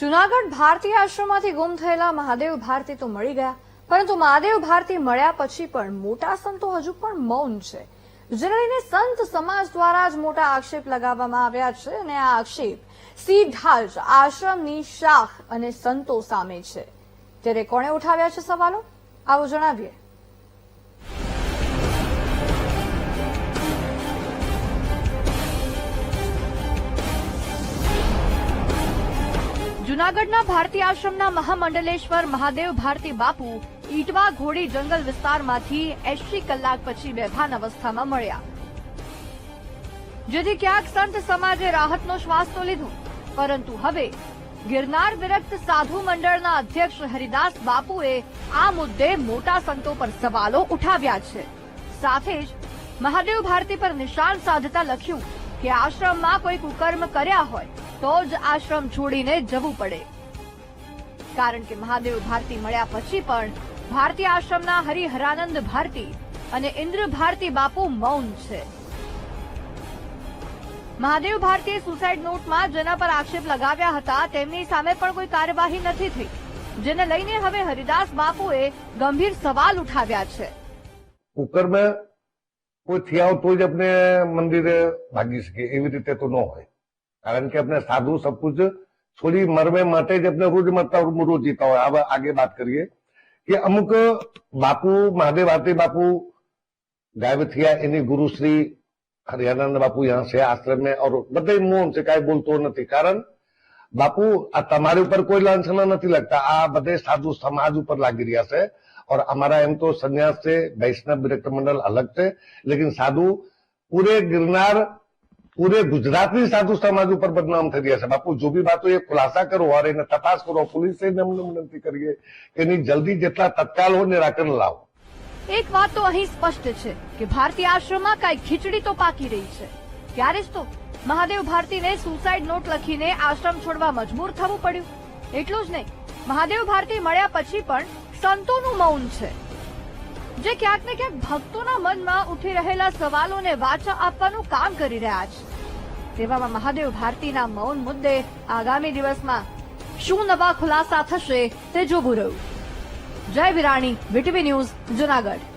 જુનાગઢ ભારતીય આશ્રમમાંથી ગુમ થયેલા મહાદેવ ભારતી તો મળી ગયા, પરંતુ મહાદેવ ભારતી મળ્યા પછી પણ મોટા સંતો હજુ પણ મૌન છે. જેને સંત સમાજ દ્વારા જ મોટા આક્ષેપ લગાવવામાં આવ્યા છે અને આ આક્ષેપ સીધા જ આશ્રમની શાખ અને સંતો સામે છે. ત્યારે કોણે ઉઠાવ્યા છે સવાલો? આવો જણાવીએ. જુનાગઢના ભારતી આશ્રમના મહામંડલેશ્વર મહાદેવ ભારતી બાપુ ઈટવા ઘોડી જંગલ વિસ્તારમાંથી એસી કલાક પછી બેભાન અવસ્થામાં મળ્યા. જેથી ક્યાંક સંત સમાજે રાહતનો શ્વાસ તો લીધો, પરંતુ હવે ગિરનાર વિરક્ત સાધુ મંડળના અધ્યક્ષ હરિદાસ બાપુએ આ મુદ્દે મોટા સંતો પર સવાલો ઉઠાવ્યા છે. સાથે જ મહાદેવ ભારતી પર નિશાન સાધતા લખ્યું કે આશ્રમમાં કોઈ કુકર્મ કર્યા હોય તો જ આશ્રમ છોડીને જવું પડે. કારણ કે મહાદેવ ભારતી મળ્યા પછી પણ ભારતી આશ્રમના હરિહરાનંદ ભારતી અને ઇન્દ્ર ભારતી બાપુ મૌન છે. મહાદેવ ભારતીએ સુસાઇડ નોટમાં જેના પર આક્ષેપ લગાવ્યા હતા, તેમની સામે પણ કોઈ કાર્યવાહી નથી થઈ, જેને લઈને હવે હરિદાસ બાપુએ ગંભીર સવાલ ઉઠાવ્યા છે. કુકરમાં કોઈ થયા તો જ આપણે મંદિરે ભાગી શકીએ, એવી રીતે તો ન હોય. કારણ કે આપણે સાધુ સબ કુછ થોડી મરમે માટે જ આપણે રોજ મરતા રોજ જીતા હોય હવે આગે बात કરીએ કે અમુક બાપુ મહાદેવ આરતી બાપુ ગાયબ થયા એની ગુરુશ્રી હરિયાનંદ બાપુ યહાં છે આશ્રમ में और બધે મૌન છે કાંઈ બોલતો નથી કારણ બાપુ આ તમારી ઉપર કોઈ લાંછના નથી લગતા આ બધે સાધુ સમાજ ઉપર લાગી રહ્યા છે और हमारा एम तो संन्यास से वैष्णव विरक्त मंडल अलग थे लेकिन साधु पूरे गिरनार પૂરે ગુજરાતની સાધુ સમાજ ઉપર બદનામ થઈ રહ્યા છે. બાપુ, જો બી વાતો એ ખુલાસા કરો અરે એને તપાસ કરો, પોલીસે વિનંતી કરીએ કે એની જલ્દી જેટલા તત્કાલ હોય નિરાકરણ લાવો. એક વાત તો અહીં સ્પષ્ટ છે કે ભારતીય આશ્રમમાં કઈ ખીચડી તો પાકી રહી છે. ત્યારે જ તો મહાદેવ ભારતીને સુસાઇડ નોટ લખીને આશ્રમ છોડવા મજબૂર થવું પડ્યું. એટલું જ નહીં, મહાદેવ ભારતી મળ્યા પછી પણ સંતોનું મૌન છે. જે ક્યાંક ને ક્યાંક ભક્તોના મનમાં ઉઠી રહેલા સવાલોને વાચા આપવાનું કામ કરી રહ્યા છે. તેવામાં મહાદેવ ભારતીના મૌન મુદ્દે આગામી દિવસમાં શું નવા ખુલાસા થશે તે જોવું રહ્યું. જય વિરાણી, વીટીવી ન્યૂઝ જુનાગઢ.